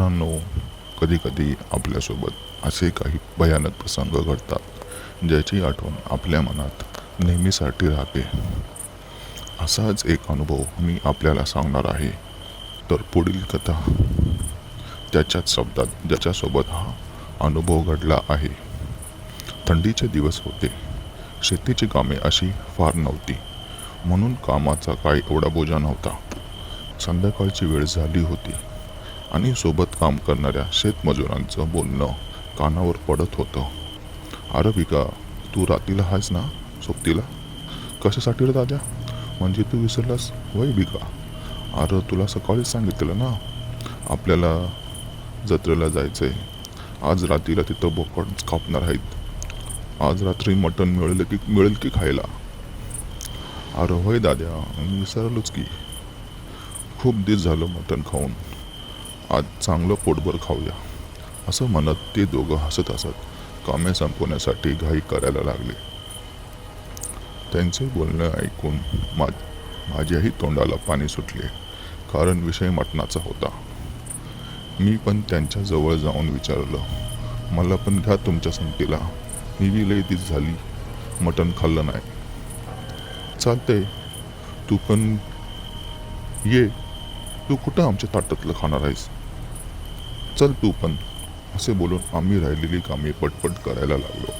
मित्रांनो कधीकधी आपल्यासोबत असे काही भयानक प्रसंग घडतात ज्याची आठवण आपल्या मनात नेहमीसाठी राहते. असाच एक अनुभव मी आपल्याला सांगणार आहे. तर पुढील कथा. त्याच्याच शब्दात ज्याच्यासोबत हा अनुभव घडला आहे. थंडीचे दिवस होते. शेतीची कामे अशी फार नव्हती. म्हणून कामाचा काही एवढा बोजा नव्हता. संध्याकाळची वेळ झाली होती. आणि सोबत काम करणाऱ्या शेतमजुरांचं बोलणं कानावर पडत होतं. अरे भिका तू रात्रीला आहेस ना सोबतीला? कशासाठी रे दाद्या? म्हणजे तू विसरलास? वय भिका अरे तुला सकाळीच सांगितलं ना आपल्याला जत्रेला जायचं आहे आज रात्रीला तिथं बोकड कापणार आहेत. आज रात्री मटण मिळेल की मिळेल की खायला? अरे होय दाद्या मी विसरलोच की. खूप दिवस झालं मटण खाऊन. आज चांगलं पोटभर खाऊया. असं म्हणत ते दोघं हसत हसत कामे संपवण्यासाठी घाई करायला लागले. त्यांचे बोलणं ऐकून मा माझ्याही तोंडाला पाणी सुटले कारण विषय मटणाचा होता. मी पण त्यांच्या जवळ जाऊन विचारलं मला पण घ्या तुमच्या संगतीला. मी बी लई तीच झाली मटण खाल्लं नाही. चालतंय. तू पण ये. तू कुठं आमच्या ताटातलं खाणार आहेस? चल तू पण. असे बोलून आम्ही राहिलेली कामे पटपट करायला लागलो.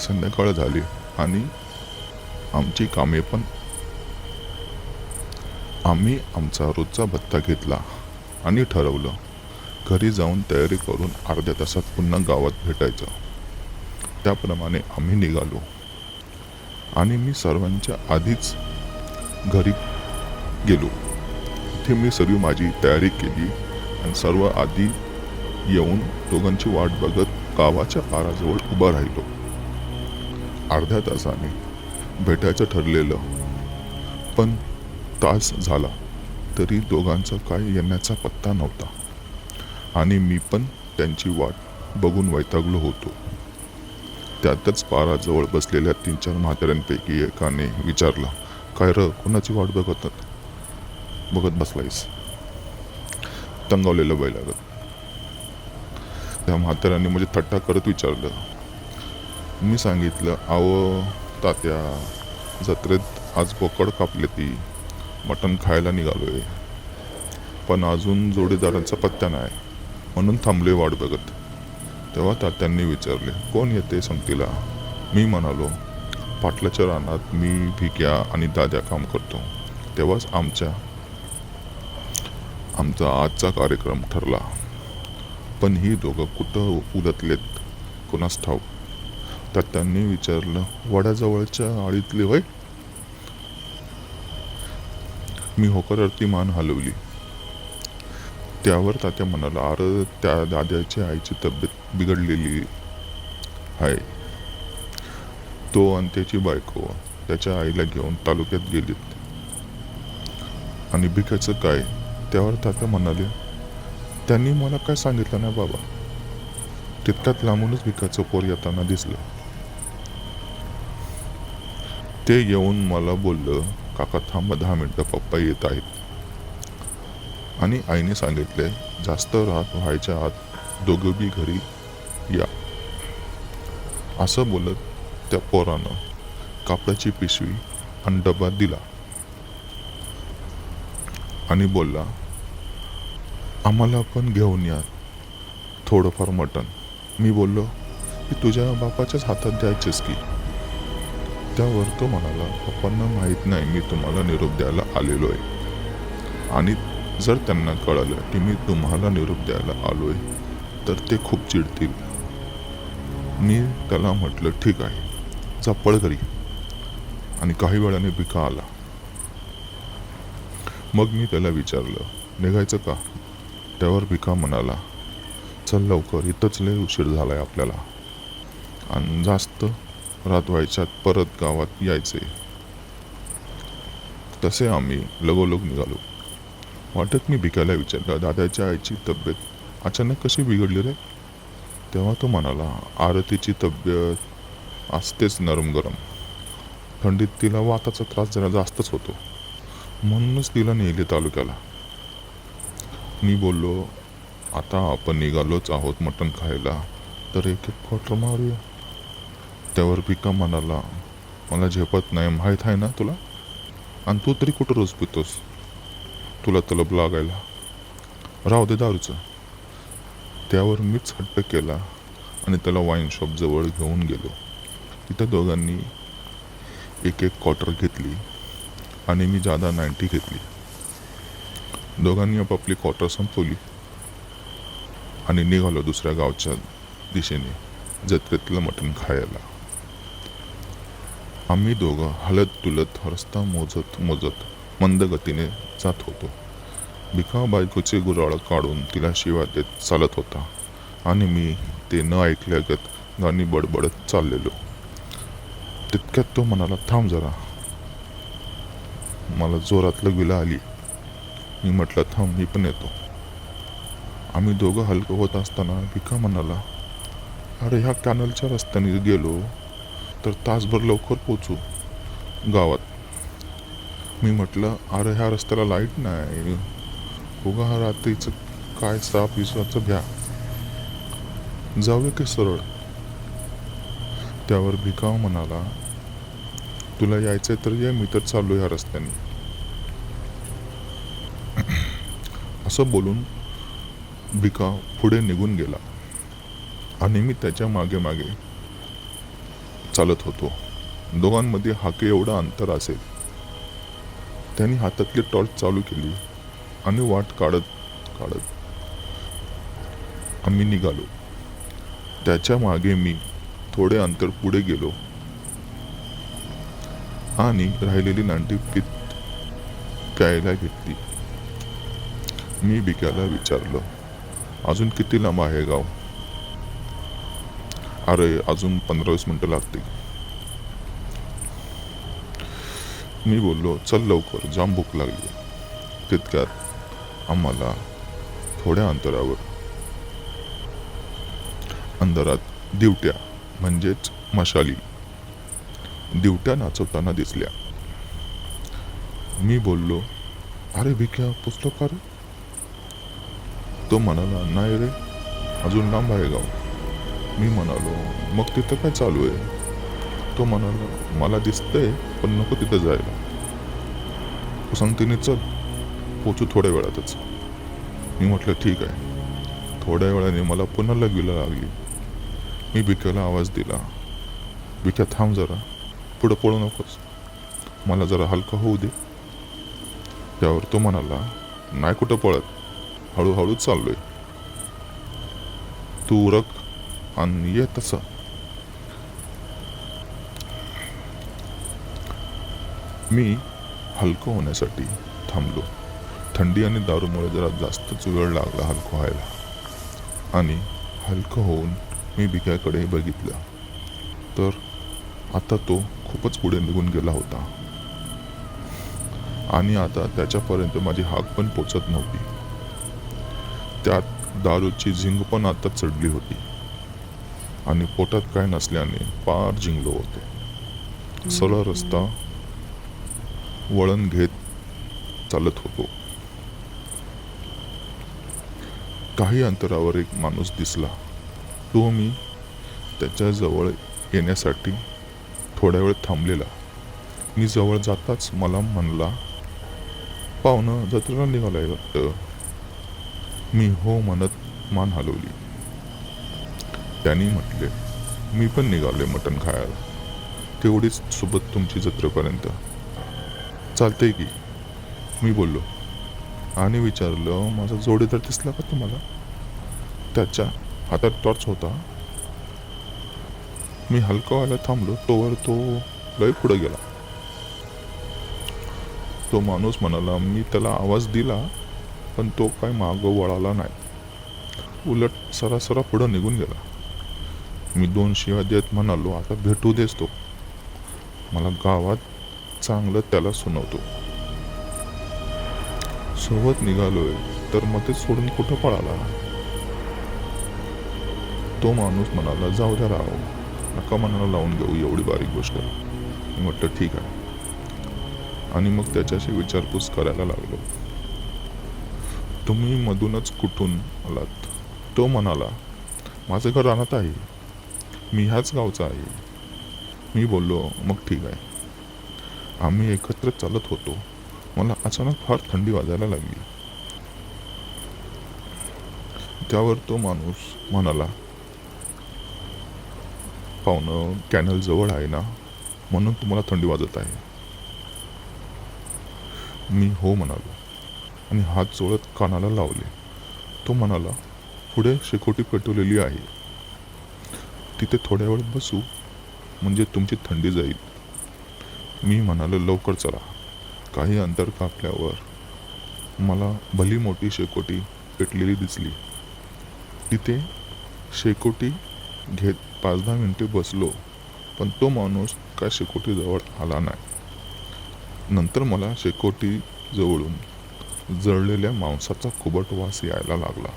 संध्याकाळ झाली आणि आमची कामे पण आम्ही आमचा रोजचा भत्ता घेतला आणि ठरवलं घरी जाऊन तयारी करून अर्ध्या तासात पुन्हा गावात भेटायचं. त्याप्रमाणे आम्ही निघालो. आणि मी सर्वांच्या आधीच घरी गेलो. इथे मी सर्व माझी तयारी केली. सर्व आधी येऊन दोघांची वाट बघत गावाच्या पाराजवळ उभा राहिलो. अर्ध्या तासाने भेटायचं ठरलेलं. पण तास झाला तरी दोघांचा काय येण्याचा पत्ता नव्हता. आणि मी पण त्यांची वाट बघून वैतागलो होतो. त्यातच पाराजवळ बसलेल्या तीन चार म्हाताऱ्यांपैकी एकाने विचारलं काय र कोणाची वाट बघत बघत बसलायस? तंगावलेलं बैलागत त्या म्हाताऱ्याने म्हणजे थट्टा करत विचारलं. मी सांगितलं आव तात्या जत्रेत आज बोकड कापले ती. मटण खायला निघालो आहे पण अजून जोडीदारांचा पत्ता नाही. म्हणून थांबले वाट बघत. तेव्हा तात्यांनी विचारले कोण येते संगतीला? मी म्हणालो पाटलाच्या रानात मी भिक्या आणि दाद्या काम करतो. तेव्हाच आमच्या आमचा आजचा कार्यक्रम ठरला. पण ही दोघं कुठं उलतलेत कोणास ठाऊक? तर त्यांनी विचारलं वड्याजवळच्या आळीतले होय? मी होकारवरती मान हलवली. त्यावर तात्या म्हणाला अरे त्या दाद्याची आईची तब्येत बिघडलेली आहे तो आणि त्याची बायको त्याच्या आईला घेऊन तालुक्यात गेलीत. आणि भिकाचं काय? त्यावर तात्या म्हणाले त्यांनी मला काय सांगितलं नाही बाबा. तितक्यात लांबूनच भिकाचं पोर येताना दिसलं. ते येऊन मला बोललं काका थांब दहा मिनटं पप्पा येत आहेत. आणि आईने सांगितले जास्त रात व्हायच्या आत दोघं बी घरी या. असं बोलत त्या पोरानं कापडाची पिशवी आणि डबा दिला आणि बोलला आम्हाला पण घेऊन या. थोडंफार मटण. मी बोललो की तुझ्या बापाच्याच हातात द्यायचेस की? त्यावर तो म्हणाला पप्पांना माहीत नाही मी तुम्हाला निरोप द्यायला आलेलो आहे आणि जर त्यांना कळालं की मी तुम्हाला निरोप द्यायला आलो आहे तर ते खूप चिडतील. मी त्याला म्हटलं ठीक आहे जा पळ घरी. आणि काही वेळाने भिका आला. मग मी त्याला विचारलं निघायचं का? त्यावर भिका म्हणाला? चल लवकर इथंच लय उशीर झालाय आपल्याला. आणि जास्त रात व्हायच्यात परत गावात यायचे तसे आम्ही लगोलग निघालो. वाटत मी भिकायला विचारलं दादाच्या आईची तब्येत अचानक कशी बिघडली रे? तेव्हा तो म्हणाला आरतीची तब्येत असतेच नरम गरम. थंडीत तिला वाताचा त्रास जरा जास्तच होतो. म्हणूनच तिला नेली तालुक्याला. मी बोललो आता आपण निघालोच आहोत मटण खायला तर एक एक क्वार्टर मारूया. त्यावर भिका म्हणाला मला झेपत नाही माहीत आहे ना तुला? आणि तू तरी कुठं रोज पितोस? तुला तलब लागायला. राहू दे दारूचं. त्यावर मीच हट्ट केला आणि त्याला वाईन शॉपजवळ घेऊन गेलो. तिथं दोघांनी एक एक क्वार्टर घेतली आणि मी जादा नाईन्टी घेतली. दोघांनी आपापली क्वार्टर संपवली. आणि निघालो दुसऱ्या गावच्या दिशेने जत्रेतलं मटण खायला. आम्ही दोघं हलत तुलत रस्ता मोजत मोजत मंद गतीने जात होतो. भिका बायकोचे गुराळ काढून तिला शिवा देत चालत होता. आणि मी ते न ऐकल्यागत गाणी बडबडत चाललेलो. तितक्यात तो म्हणाला थांब जरा. मला जोरातलं लगविला आली. मी म्हटलं थांब मी पण येतो. आम्ही दोघं हलकं होत असताना भिका म्हणाला अरे ह्या कॅनलच्या रस्त्याने गेलो तर तासभर लवकर पोचू गावात. मी म्हटलं अरे ह्या रस्त्याला लाइट नाही. उगा हा रात्रीचं काय साप विसाचं भ्या. जाऊया की सरळ? त्यावर भिकाव म्हणाला तुला यायचंय तर ये मी तर चाललो ह्या रस्त्याने. असं बोलून भिका पुढे निघून गेला. आणि मी त्याच्यामागे मागे चालत होतो. दोघांमध्ये हाके एवढं अंतर असेल. त्यांनी हातातली टॉर्च चालू केली आणि वाट काढत काढत आम्ही निघालो. त्याच्यामागे मी थोडे अंतर पुढे गेलो. आणि राहिलेली नांटी पित प्यायला घेतली. मी बिक्याला विचारलं अजून किती लांब आहे गाव? अरे अजून पंधरा वीस मिनटं लागतील. मी बोललो चल लवकर जाम भूक लागली. तितक्यात आम्हाला थोड्या अंतरावर अंधारात दिवट्या म्हणजेच मशाली दिवट्या नाचवताना दिसल्या. मी बोललो अरे भिक्या पुसलो का रे तो म्हणाला नाही रे अजून लांब आहे गाव. मी म्हणालो मग तिथं काय चालू आहे? तो म्हणाला मला दिसतंय पण नको तिथं जायला. तो सांगते चल पोचू थोड्या वेळातच. मी म्हटलं ठीक आहे. थोड्या वेळाने मला पुन्हा लगविला लागली. मी बिक्याला आवाज दिला बिक्या थांब जरा पुढं पळू नकोस. मला जरा हलका होऊ दे. त्यावर तो म्हणाला नाही कुठं पळत. हळूहळू चाललोय. तू उरक आणि ये तसा. मी हलकं होण्यासाठी थांबलो. थंडी आणि दारूमुळे जरा जास्तच वेळ लागला हलकं व्हायला. आणि हलकं होऊन मी भिक्याकडे बघितलं. तर आता तो खूपच पुढे निघून गेला होता. आणि आता त्याच्यापर्यंत माझी हाक पण पोचत नव्हती. त्यात दारूची झिंग पण आता चढली होती. आणि पोटात काय नसल्याने पार झिंगलो होतो. सरळ रस्ता वळण घेत चालत होतो. काही अंतरावर एक माणूस दिसला. तो मी त्याच्याजवळ येण्यासाठी थोड्या वेळ थांबलेला. मी जवळ जाताच मला म्हणला पाहुणं जत्रेला निघालाय वाटतं. मी हो म्हणत मान हलवली. त्यांनी म्हटले मी पण निघाले मटण खायला. तेवढीच सोबत तुमची जत्रेपर्यंत. चालतंय की. मी बोललो आणि विचारलं माझा जोडीदार दिसला का तुम्हाला? त्याच्या हातात टॉर्च होता. मी हलका व्हायला थांबलो तोवर तो लय पुढे गेला. तो माणूस म्हणाला मी त्याला आवाज दिला पण तो काय मागं वळाला नाही. उलट सरासरा पुढं निघून गेला. मी दोन शिव्या देत म्हणालो आता भेटू देस तो. मला गावात चांगलं त्याला सुनवतो. सोबत निघालोय तर मग ते सोडून कुठं पळाला? तो माणूस म्हणाला जाऊ द्या राव नका मनाला लावून घेऊ एवढी बारीक गोष्ट. मी म्हटलं ठीक आहे. आणि मग त्याच्याशी विचारपूस करायला लागलो. तुम्ही मधूनच कुठून आलात? तो म्हणाला माझं घर रानात आहे. मी ह्याच गावचा आहे. मी बोललो मग ठीक आहे. आम्ही एकत्र चालत होतो. मला अचानक फार थंडी वाजायला लागली. त्यावर तो माणूस म्हणाला पाहुणं कॅनल जवळ आहे ना? म्हणून तुम्हाला थंडी वाजत आहे. मी हो म्हणालो. आणि हात जोडत कानाला लावले. तो म्हणाला पुढे शेकोटी पेटवलेली आहे. तिथे थोड्या वेळ बसू म्हणजे तुमची थंडी जाईल. मी म्हणालो लवकर चला. काही अंतर कापल्यावर मला भली मोठी शेकोटी पेटलेली दिसली. तिथे शेकोटी घेत पाच दहा मिनिटे बसलो पण तो माणूस काय शेकोटीजवळ आला नाही. नंतर मला शेकोटी जवळून जळलेल्या मांसाचा कुबट वास यायला लागला.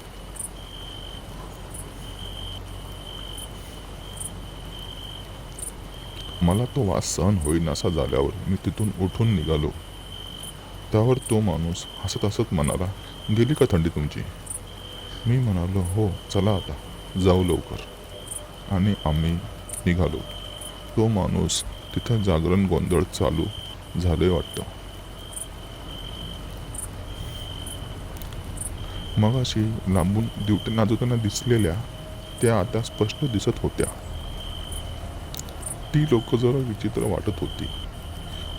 मला तो वास सहन होईनासा झाल्यावर मी तिथून उठून निघालो. त्यावर तो माणूस हसत हसत म्हणाला गेली का थंडी तुमची? मी म्हणालो हो चला आता जाऊ लवकर. आणि आम्ही निघालो. तो माणूस तिथे जागरण गोंधळ चालू झाले वाटतं. मग अशी लांबून दिवटे नाचताना दिसलेल्या त्या आता स्पष्ट दिसत होत्या. ती लोक जरा विचित्र वाटत होती.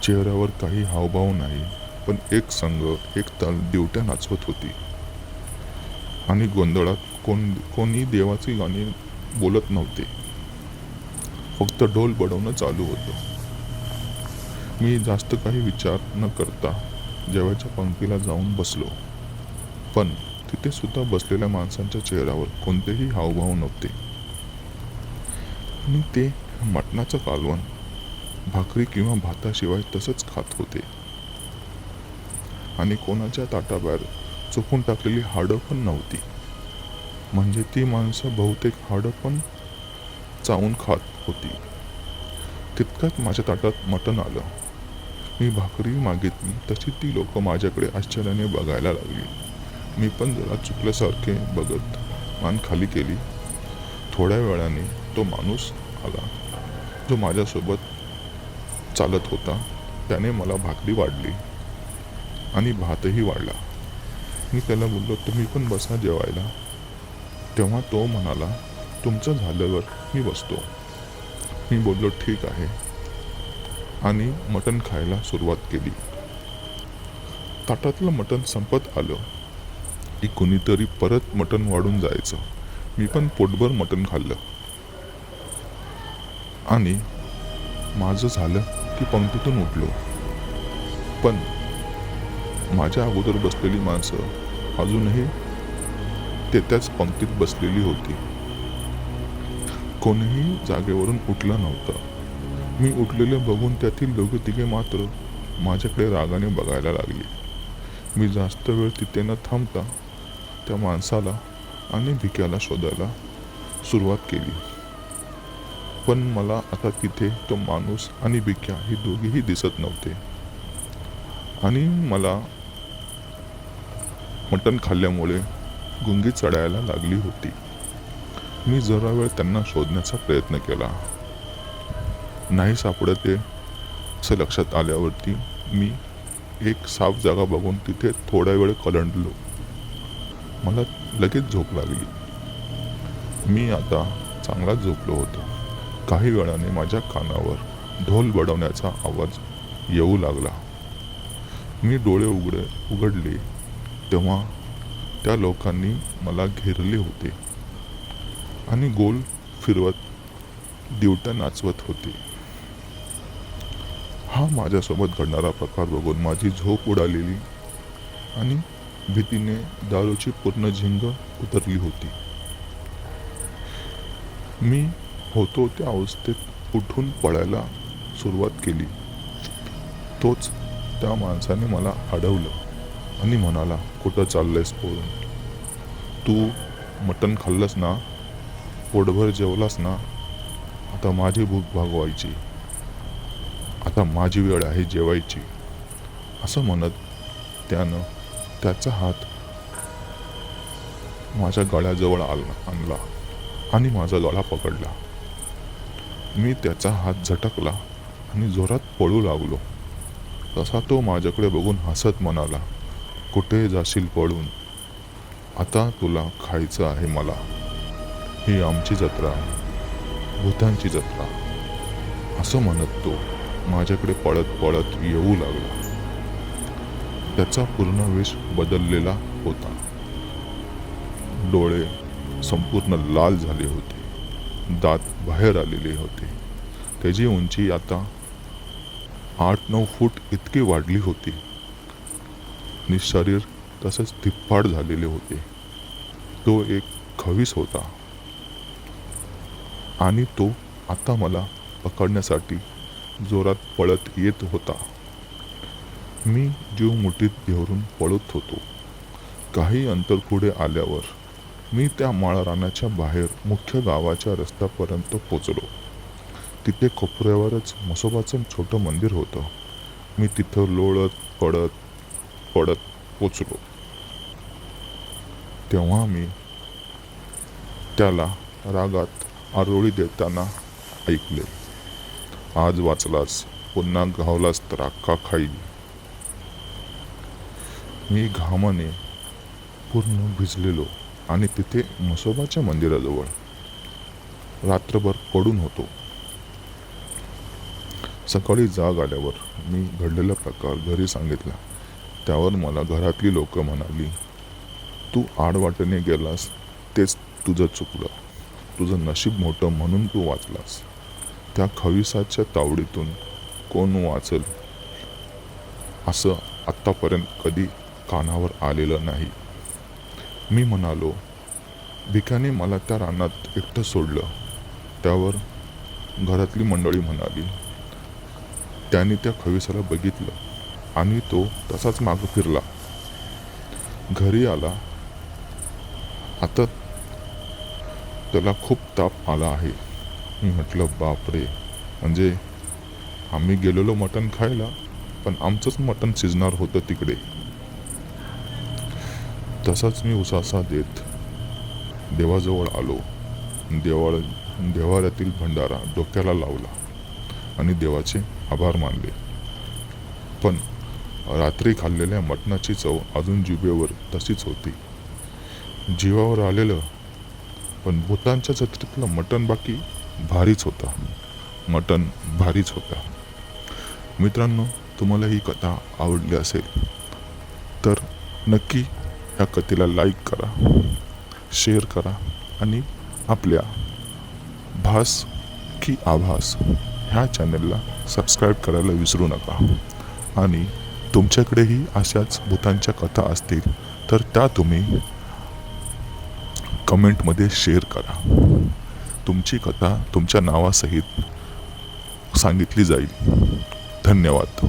चेहऱ्यावर काही हावभाव नाही पण एक संघ एक ताल दिवट्या नाचवत होती. आणि गोंधळात कोण कोणी देवाची गाणी बोलत नव्हते. फक्त ढोल बडवणं चालू होतं. मी जास्त काही विचार न करता जेवायच्या पंक्तीला जाऊन बसलो. पण तिथे सुद्धा बसलेल्या माणसांच्या चेहऱ्यावर कोणतेही हावभाव नव्हते. आणि ते मटणाचं कालवण भाकरी किंवा भाताशिवाय तसंच खात होते. आणि कोणाच्या ताटाबाहेर चुकून टाकलेली हाडं पण नव्हती. म्हणजे ती माणसं बहुतेक हाडं पण चावून खात होती. तितक्यात माझ्या ताटात मटण आलं. मी भाकरी मागितली तशी ती लोक माझ्याकडे आश्चर्याने बघायला लागली. मी पण जरा चुकल्यासारखे बघत मान खाली केली. थोड्या वेळाने तो माणूस आला. जो माझ्यासोबत चालत होता त्याने मला भाकरी वाढली आणि भातही वाढला. मी त्याला बोललो तुम्ही पण बसा जेवायला. तेव्हा तो म्हणाला तुमचं झाल्यावर मी बसतो. मी बोललो ठीक आहे. आणि मटण खायला सुरुवात केली. ताटातलं मटण संपत आलं. की कुणीतरी परत मटण वाढून जायचं. मी पण पोटभर मटण खाल्लं. आणि माझं झालं की पंक्तीतून उठलो. पण माझ्या अगोदर बसलेली माणसं अजूनही ते त्याच पंक्तीत बसलेली होती. कोणीही जागेवरून उठलं नव्हतं. मी उठलेले बघून त्यातील दोघे तिघे मात्र माझ्याकडे रागाने बघायला लागली. मी जास्त वेळ तिथे न थांबता त्या माणसाला आणि भिक्याला शोधायला सुरुवात केली. पण मला आता तिथे तो माणूस आणि भिक्या ही दोघेही दिसत नव्हते. आणि मला मटण खाल्ल्यामुळे गुंगी चढायला लागली होती. मी जरा वेळ त्यांना शोधण्याचा प्रयत्न केला. नाही सापडत ते असं लक्षात आल्यावरती मी एक साफ जागा बघून तिथे थोडा वेळ कलंडलो. मला लगेच झोप लागली. मी आता चांगलाच झोपलो होतो. काही वेळाने माझ्या कानावर ढोल बडवण्याचा आवाज येऊ लागला. मी डोळे उघडे उघडले तेव्हा त्या लोकांनी मला घेरले होते आणि गोल फिरवत दिवट्या नाचवत होते. हा माझ्यासोबत घडणारा प्रकार बघून माझी झोप उडालेली आणि भीतीने दारूची पूर्ण झिंग उतरली होती. मी होतो त्या अवस्थेत उठून पळायला सुरुवात केली. तोच त्या माणसाने मला अडवलं आणि म्हणाला कुठं चाललंयस पळून तू मटण खाल्लंस ना? पोटभर जेवलास ना? आता माझी भूक भागवायची. आता माझी वेळ आहे जेवायची. असं म्हणत त्यानं त्याचा हात माझ्या गळ्याजवळ आला आणला आणि माझा गळा पकडला. मी त्याचा हात झटकला आणि जोरात पळू लागलो. तसा तो माझ्याकडे बघून हसत म्हणाला कुठे जाशील पळून? आता तुला खायचं आहे मला. ही आमची जत्रा भूतांची जत्रा. असं म्हणत तो माझ्याकडे पळत पळत येऊ लागला. त्याचा पूर्ण वेश बदललेला होता. डोळे संपूर्ण लाल झाले होते. दात बाहेर आलेले होते. त्याची उंची आता आठ नऊ फूट इतकी वाढली होती. आणि शरीर तसंच धिप्पाड झालेले होते. तो एक खवीस होता. आणि तो आता मला पकडण्यासाठी जोरात पळत येत होता. मी जीव मुठीत घेऊन पळत होतो. काही अंतर पुढे आल्यावर मी त्या माळरानाच्या बाहेर मुख्य गावाच्या रस्त्यापर्यंत पोचलो. तिथे कोपऱ्यावरच म्हसोबाचं छोटं मंदिर होतं. मी तिथं लोळत पडत पडत पोचलो. तेव्हा मी त्याला रागात आरोळी देताना ऐकले. आज वाचलास पुन्हा गावलास तर अख्खा खाईल. मी घामाने पूर्ण भिजलेलो आणि तिथे म्हसोबाच्या मंदिराजवळ रात्रभर पडून होतो. सकाळी जाग आल्यावर मी घडलेला प्रकार घरी सांगितला. त्यावर मला घरातली लोक म्हणाली तू आडवाटेने गेलास तेच तुझं चुकलं. तुझं नशीब मोठं म्हणून तू वाचलास. त्या खविसाच्या तावडीतून कोण वाचल असं आत्तापर्यंत कधी कानावर आलेलं नाही. मी म्हणालो भिकाने मला त्या रानात एकटं सोडलं. त्यावर घरातली मंडळी म्हणाली त्याने त्या खविसाला बघितलं आणि तो तसाच मागं फिरला. घरी आला. आता त्याला खूप ताप आला आहे. मी म्हटलं बापरे! म्हणजे आम्ही गेलेलो मटण खायला पण आमचंच मटण शिजणार होतं तिकडे. तसाच मी उसासा देत देवाजवळ आलो. देवाळ देवाऱ्यातील भंडारा डोक्याला लावला आणि देवाचे आभार मानले. पण रात्री खाल्लेल्या मटणाची चव अजून जिभेवर तशीच होती. जीवावर आलेलं पण भूतांच्या जत्रेतलं मटण बाकी भारीच होता. मटण भारीच होता. मित्रांनो तुम्हाला ही कथा आवडली असेल तर नक्की या कथेला लाईक करा शेअर करा आणि आपल्या भास की आभास ह्या चॅनलला सबस्क्राईब करायला विसरू नका. आणि तुमच्याकडेही अशाच भूतांच्या कथा असतील तर त्या तुम्ही कमेंटमध्ये शेअर करा. तुमची कथा तुमच्या नावासहित सांगितली जाईल. धन्यवाद.